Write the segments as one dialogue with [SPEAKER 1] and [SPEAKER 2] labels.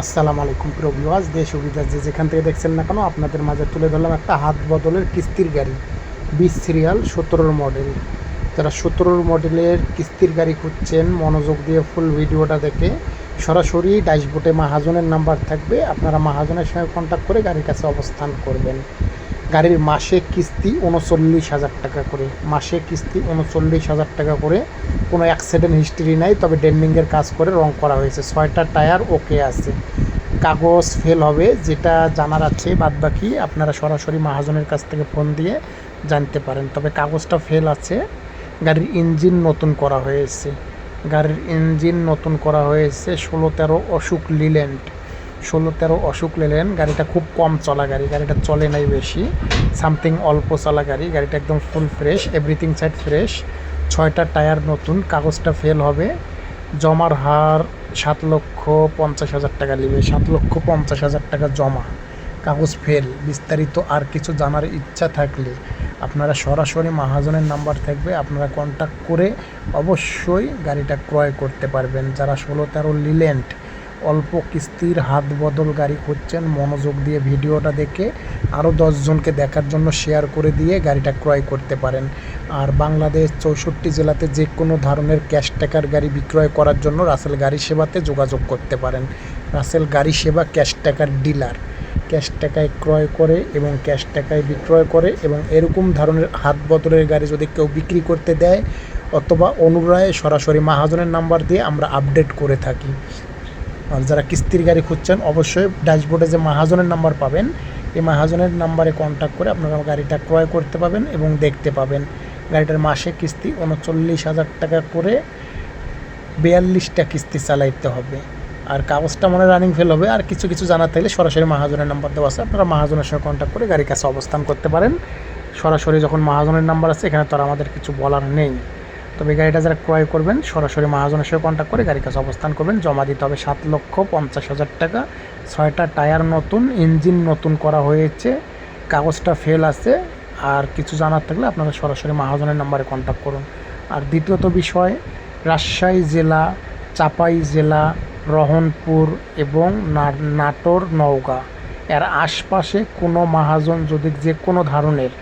[SPEAKER 1] আসসালামু আলাইকুম প্রিয় ভিউয়ার্স দেশ অভিযাস যে যেখান থেকে দেখছেন না কেন, আপনাদের মাঝে তুলে ধরলাম একটা হাত বদলের কিস্তির গাড়ি বিশ সিরিয়াল সতেরোর মডেল যারা সতেরোর মডেলের কিস্তির গাড়ি খুঁজছেন, মনোযোগ দিয়ে ফুল ভিডিওটা দেখে সরাসরি ড্যাশবোর্ডে মাহাজনের নাম্বার থাকবে। আপনারা মাহাজনের সঙ্গে কন্ট্যাক্ট করে গাড়ির কাছে অবস্থান করবেন। গাড়ির মাসে কিস্তি উনচল্লিশ হাজার টাকা করে। মাসে কিস্তি উনচল্লিশ হাজার টাকা করে কোনো অ্যাক্সিডেন্ট হিস্ট্রি নাই, তবে ডেন্ডিংয়ের কাজ করে, রং করা হয়েছে। ছয়টা টায়ার ওকে আছে। কাগজ ফেল হবে, যেটা জানার আছে বাদ বাকি আপনারা সরাসরি মহাজনের কাছ থেকে ফোন দিয়ে জানতে পারেন। তবে কাগজটা ফেল আছে। গাড়ির ইঞ্জিন নতুন করা হয়েছে। গাড়ির ইঞ্জিন নতুন করা হয়েছে, ষোলো তেরো অশোক লিল্যান্ড ষোলো তেরো অশোক লেলেন গাড়িটা খুব কম চলা গাড়ি, গাড়িটা চলে নাই বেশি। সামথিং অল্প চলা গাড়ি, গাড়িটা একদম full fresh everything side fresh ছয়টা টায়ার নতুন, কাগজটা ফেল হবে। জমার হার সাত লক্ষ পঞ্চাশ হাজার টাকা নেবে, সাত লক্ষ পঞ্চাশ হাজার টাকা জমা। কাগজ ফেল বিস্তারিত আর কিছু জানার ইচ্ছা থাকলে আপনারা সরাসরি মহাজনের নাম্বার থাকবে, আপনারা কন্ট্যাক্ট করে অবশ্যই গাড়িটা ক্রয় করতে পারবেন। যারা ষোলো তেরো লিল্যান্ড অল্প কিস্তির হাত বদল গাড়ি খুঁজছেন। মনোযোগ দিয়ে ভিডিওটা দেখে আরও দশজনকে দেখার জন্য শেয়ার করে দিয়ে গাড়িটা ক্রয় করতে পারেন। আর বাংলাদেশ চৌষট্টি জেলাতে যে কোনো ধরনের ক্যাশ টাকার গাড়ি বিক্রয় করার জন্য রাসেল গাড়ি সেবাতে যোগাযোগ করতে পারেন। রাসেল গাড়ি সেবা ক্যাশ টাকার ডিলার। ক্যাশ টাকায় ক্রয় করে এবং ক্যাশ টাকায় বিক্রয় করে এবং এরকম ধরনের হাত বদলের গাড়ি যদি কেউ বিক্রি করতে দেয় অথবা অনুরায় সরাসরি মাহাজনের নাম্বার দিয়ে আমরা আপডেট করে থাকি। আর যারা কিস্তির গাড়ি খুঁজছেন, অবশ্যই ড্যাশবোর্ডে যে মাহাজনের নাম্বার পাবেন, এই মাহাজনের নাম্বারে কন্ট্যাক্ট করে আপনারা গাড়িটা ক্রয় করতে পাবেন এবং দেখতে পাবেন। গাড়িটার মাসে কিস্তি উনচল্লিশ হাজার টাকা করে বিয়াল্লিশটা কিস্তি চালাইতে হবে। আর কাগজটা মনে রানিং ফেল হবে। আর কিছু কিছু জানার থাকলে সরাসরি মাহাজনের নাম্বার দেওয়া আছে। আপনারা মাহাজনের সঙ্গে কন্ট্যাক্ট করে গাড়ির কাছে অবস্থান করতে পারেন। সরাসরি যখন মাহাজনের নাম্বার আছে, এখানে তো আর আমাদের কিছু বলার নেই। তবে গাড়িটা যারা ক্রয় করবেন, সরাসরি মহাজনের সঙ্গে কন্ট্যাক্ট করে গাড়ির কাছে অবস্থান করবেন। জমা দিতে হবে সাত লক্ষ পঞ্চাশ হাজার টাকা। ছয়টা টায়ার নতুন, ইঞ্জিন নতুন করা হয়েছে, কাগজটা ফেল আছে। আর কিছু জানার থাকলে আপনারা সরাসরি মহাজনের নাম্বারে কন্ট্যাক্ট করুন। আর দ্বিতীয়ত বিষয়, রাজশাহী জেলা, চাপাই জেলা, রহনপুর এবং নাটোর, নওগাঁ। এর আশপাশে কোনো মহাজন যদি যে কোনো ধরনের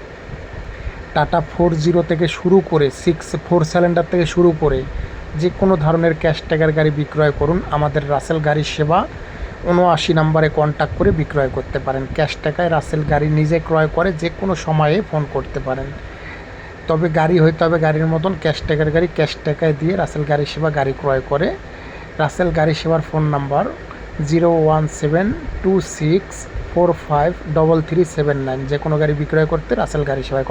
[SPEAKER 1] টাটা ফোর জিরো থেকে শুরু করে সিক্স ফোর সিলিন্ডার থেকে শুরু করে যে কোনো ধরনের ক্যাশ ট্যাগার গাড়ি বিক্রয় করুন, আমাদের রাসেল গাড়ি সেবা উনআশি নম্বরে কন্ট্যাক্ট করে বিক্রয় করতে পারেন। ক্যাশ টাকায় রাসেল গাড়ি নিজে ক্রয় করে যে কোনো সময়ে ফোন করতে পারেন। তবে গাড়ি হইতে হবে গাড়ির মতন ক্যাশ টাকার গাড়ি। ক্যাশ টাকায় দিয়ে রাসেল গাড়ি সেবা গাড়ি ক্রয় করে রাসেল গাড়ি সেবার phone number zero one seven two six four five double three seven nine যে কোনো গাড়ি বিক্রয় করতে রাসেল গাড়ি সেবায়